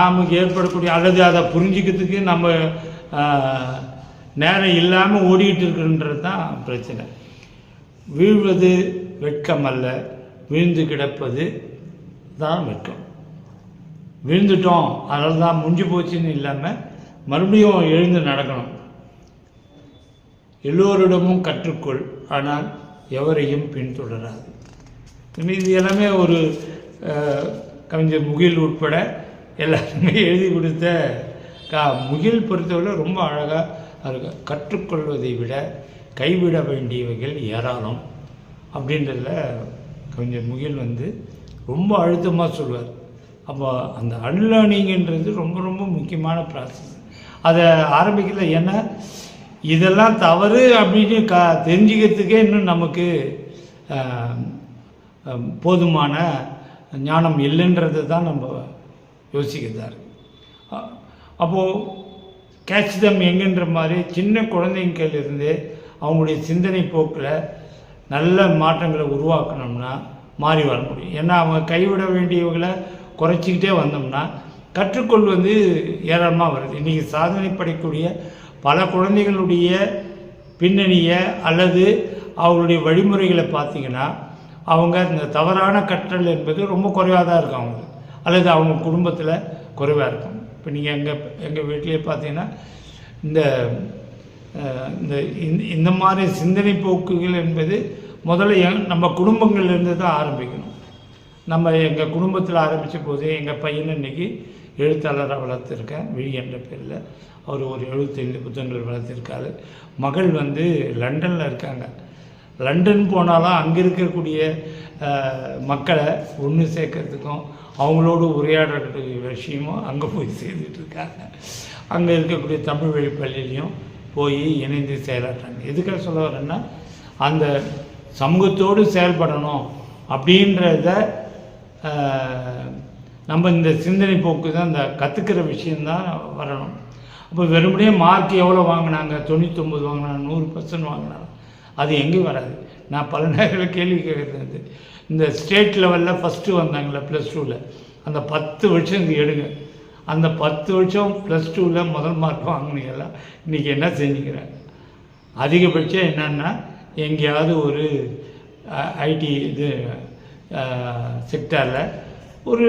நமக்கு ஏற்படக்கூடிய அல்லது அதை புரிஞ்சிக்கிறதுக்கு நம்ம நேரம் இல்லாமல் ஓடிக்கிட்டு இருக்குன்றது தான் பிரச்சனை. வீழ்வது வெட்கம் அல்ல வீழ்ந்து கிடப்பது தான் வெட்கம். விழுந்துட்டோம் அதனால தான் முடிஞ்சு போச்சுன்னு இல்லாமல் மறுபடியும் எழுந்து நடக்கணும். எல்லோரிடமும் கற்றுக்கொள் ஆனால் எவரையும் பின்தொடராது. இது எல்லாமே ஒரு கவிஞர் முகில் உட்பட எல்லாருமே எழுதி கொடுத்த கா முகில் பொறுத்தவரை ரொம்ப அழகாக இருக்கும் கற்றுக்கொள்வதை விட கைவிட வேண்டியவைகள் ஏராளம். அப்படின்றதில் கவிஞர் முகில் வந்து ரொம்ப அழுத்தமாக சொல்வார் அப்போ அந்த அன்லேர்னிங்ன்றது ரொம்ப ரொம்ப முக்கியமான ப்ராசஸ் அதை ஆரம்பிக்கல ஏன்னா இதெல்லாம் தவறு அப்படின்னு கா தெரிஞ்சுக்கிறதுக்கே இன்னும் நமக்கு போதுமான ஞானம் இல்லைன்றது தான் நம்ம யோசிக்கிறார். அப்போது கேட்ச் தம் எங்கன்ற மாதிரி சின்ன குழந்தைங்க அவங்களுடைய சிந்தனை போக்கில் நல்ல மாற்றங்களை உருவாக்கணும்னா மாறி வர முடியும். ஏன்னா அவங்க கைவிட வேண்டியவங்களை குறைச்சிக்கிட்டே வந்தோம்னா கற்றுக்கொள் வந்து ஏராளமாக வருது. இன்றைக்கி சாதனை படைக்கூடிய பல குழந்தைகளுடைய பின்னணியை அல்லது அவங்களுடைய வழிமுறைகளை பார்த்தீங்கன்னா அவங்க இந்த தவறான கற்றல் என்பது ரொம்ப குறைவாக தான் இருக்கும் அவங்களுக்கு. அல்லது அவங்க குடும்பத்தில் குறைவாக இருக்கும். இப்போ நீங்கள் எங்கள் எங்கள் வீட்டிலேயே பார்த்தீங்கன்னா இந்த இந்த இந்த- இந்த மாதிரி சிந்தனை போக்குகள் என்பது முதல்ல நம்ம குடும்பங்கள்லேருந்து தான் ஆரம்பிக்கணும். நம்ம எங்கள் குடும்பத்தில் ஆரம்பித்த போது எங்கள் பையன் இன்னைக்கு எழுத்தாளராக வளர்த்துருக்கேன் விழி என்ற பேரில். அவர் ஒரு எழுபத்தைந்து புத்தகங்கள் வளர்த்துருக்காரு. மகள் வந்து லண்டனில் இருக்காங்க. லண்டன் போனாலும் அங்கே இருக்கக்கூடிய மக்களை ஒன்று சேர்க்கறதுக்கும் அவங்களோடு உரையாடக்கூடிய விஷயமும் அங்கே போய் சேர்ந்துட்டு இருக்காங்க. அங்கே இருக்கக்கூடிய தமிழ் வழி பள்ளியிலையும் போய் இணைந்து செயலாற்றுறாங்க எதுக்காக சொல்ல வரேன்னா அந்த சமூகத்தோடு செயல்படணும் அப்படின்றத நம்ம இந்த சிந்தனை போக்கு தான் இந்த கற்றுக்கிற விஷயந்தான் வரணும். அப்போ வெறுமனே மார்க் எவ்வளோ வாங்கினாங்க? தொண்ணூற்றொம்பது வாங்கினாங்க நூறு பர்சன்ட் வாங்கினாங்க. அது எங்கேயும் வராது. நான் பல நேரங்களில் கேள்வி கேட்குறது இந்த ஸ்டேட் லெவலில் ஃபஸ்ட்டு வந்தாங்களே ப்ளஸ் டூவில் அந்த பத்து வருஷம் இங்கே எடுங்க. அந்த பத்து வருஷம் ப்ளஸ் டூவில் முதல் மார்க் வாங்கினீங்கெல்லாம் இன்றைக்கி என்ன செஞ்சுக்கிறேன் அதிகபட்சம் என்னென்னா எங்கேயாவது ஒரு ஐடி இது செக்டாரில் ஒரு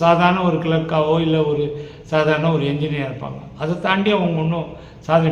சாதாரண ஒரு கிளர்க்காவோ இல்லை ஒரு சாதாரண ஒரு என்ஜினியர் இருப்பாங்க. அதை தாண்டி அவங்க ஒன்றும் சாதனை